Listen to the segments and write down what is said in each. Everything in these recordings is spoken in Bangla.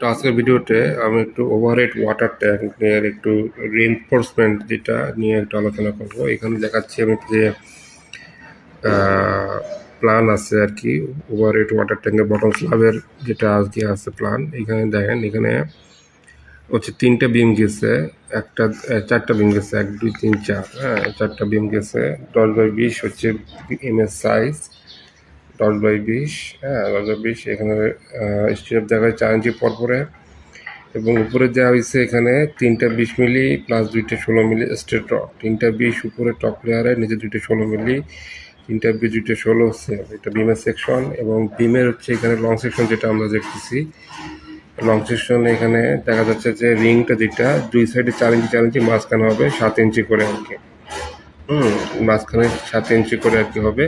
তো আজকের ভিডিওতে আমি একটু ওভারহেড ওয়াটার ট্যাঙ্ক নিয়ে একটু রিএনফোর্সমেন্ট যেটা নিয়ে একটু আলোচনা করব। এখানে দেখাচ্ছি আমি যে প্ল্যান আছে আর কি ওভারহেড ওয়াটার ট্যাঙ্কের বটম স্লাবের যেটা আজকে আছে প্ল্যান এখানে দেখেন, এখানে হচ্ছে তিনটা বিম গেছে, একটা, চারটা বিম গেছে, এক, দুই, তিন, চার হ্যাঁ চারটা বিম গেছে। দশ বাই বিশ হচ্ছে এম এর সাইজ দশ বাই বিশ হ্যাঁ দশ বাই বিশ, এখানে স্টেপ দেখায় চার ইঞ্চি পরপরে, এবং উপরে দেওয়া হয়েছে এখানে তিনটা বিশ মিলি প্লাস দুইটা ষোলো মিলি স্টেট রড তিনটা বিশ উপরে টপ লেয়ারে নিচে দুইটা ষোলো মিলি, তিনটা বিশ, দুইটা ষোলো হচ্ছে এটা বিমের সেকশন এবং বিমের হচ্ছে এখানে লং সেকশন যেটা আমরা দেখতেছি। লং সেকশন এখানে দেখা যাচ্ছে যে রিংটা যেটা, দুই সাইডে চার ইঞ্চি চার ইঞ্চি মাঝখানে হবে, সাত ইঞ্চি করে আর কি। হুম, মাঝখানে সাত ইঞ্চি করে আর কি হবে।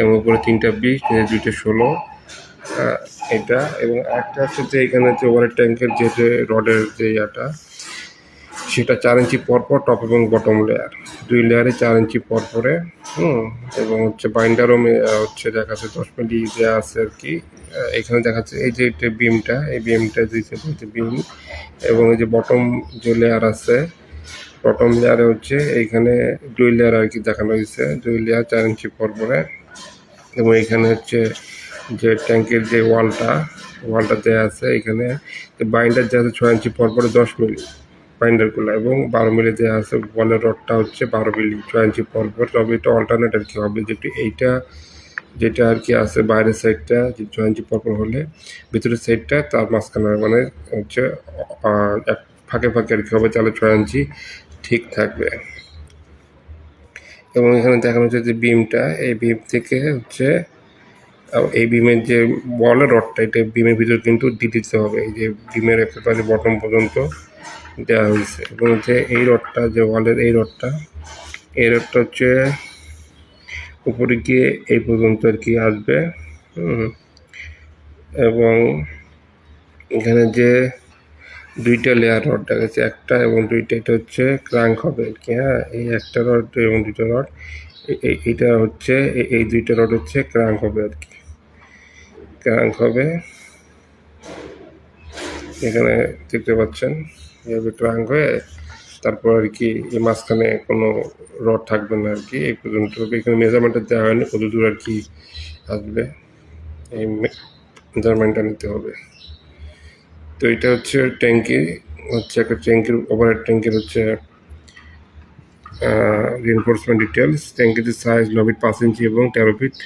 এবং উপরে তিনটা বিশ দুইটা ষোলো। এটা এবং একটা হচ্ছে যে এখানে যে ওয়ারের ট্যাঙ্কের যে যে রডের যে ইয়াটা, সেটা চার ইঞ্চি পর পর টপ এবং বটম লেয়ার দুই লেয়ারে চার ইঞ্চি পর পরে, হুম, এবং হচ্ছে বাইন্ডারও হচ্ছে দেখাচ্ছে, দশ মিলি দেওয়া আছে আর কি। এখানে দেখাচ্ছে এই যে বিমটা এই বিমটা দিয়েছে বিম এবং এই যে বটম যে লেয়ার আছে বটম লেয়ারে হচ্ছে এইখানে দুই লেয়ার আর কি দেখানো হয়েছে। দুই লেয়ার চার ইঞ্চি পর পরে এবং এখানে হচ্ছে যে ট্যাঙ্কের যে ওয়ালটা ওয়ালটা দেওয়া আছে এখানে। বাইন্ডার দেওয়া আছে ছয় ইঞ্চি পর পরে দশ মিলি বাইন্ডারগুলো এবং বারো মিলি দেওয়া আছে বলের রডটা হচ্ছে বারো মিলি, ছয় ইঞ্চি পর পর তবে এটা অল্টারনেট আর কি হবে যেটি এইটা যেটা আর কি আছে বাইরের সাইডটা যে ছয় ইঞ্চি পর পর হলে ভিতরের সাইডটা তার মাঝখানে মানে হচ্ছে এক ফাঁকে ফাঁকে আর কি হবে, তাহলে ছয় ইঞ্চি ঠিক থাকবে। এবং এখানে দেখানো হচ্ছে যে বিমটা, এই বিম থেকে হচ্ছে এই বিমের যে বলের রডটা, এটা বিমের ভিতর কিন্তু দিয়ে দিতে হবে। এই যে বিমের একেবারে বটম পর্যন্ত দেওয়া হয়েছে। এবং হচ্ছে এই রডটা, যে ওয়ালের এই রডটা এই রডটা হচ্ছে উপরে গিয়ে এই পর্যন্ত আর কি আসবে। এবং এখানে যে দুইটা লেয়ার রড দেখাচ্ছে, একটা এবং দুইটা, এটা হচ্ছে ক্রাঙ্ক হবে আর কি হ্যাঁ? এই একটা রড এবং দুইটা রড এইটা হচ্ছে এই- দুইটা রড হচ্ছে ক্রাঙ্ক হবে আর কি। ক্রাঙ্ক হবে, এখানে দেখতে পাচ্ছেন, এভাবে ক্রাঙ্ক হয়ে তারপর আর কি, এই মাঝখানে কোনো রড থাকবে না আর কি, এই পর্যন্ত। এখানে মেজারমেন্টটা দেওয়া হয়নি কত দূর আর কি আসবে, এই মেজারমেন্টটা নিতে হবে। তো এটা হচ্ছে ট্যাঙ্কি, হচ্ছে একটা ট্যাঙ্কির ওভারের ট্যাঙ্কির হচ্ছে রিএনফোর্সমেন্ট ডিটেলস ট্যাঙ্কির সাইজ ন ফিট পাঁচ ইঞ্চি এবং তেরো ফিট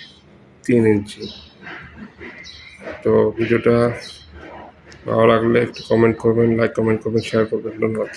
তিন ইঞ্চি। তো ভিডিওটা ভালো লাগলে একটু কমেন্ট করবেন লাইক কমেন্ট করবেন শেয়ার করবেন, ধন্যবাদ।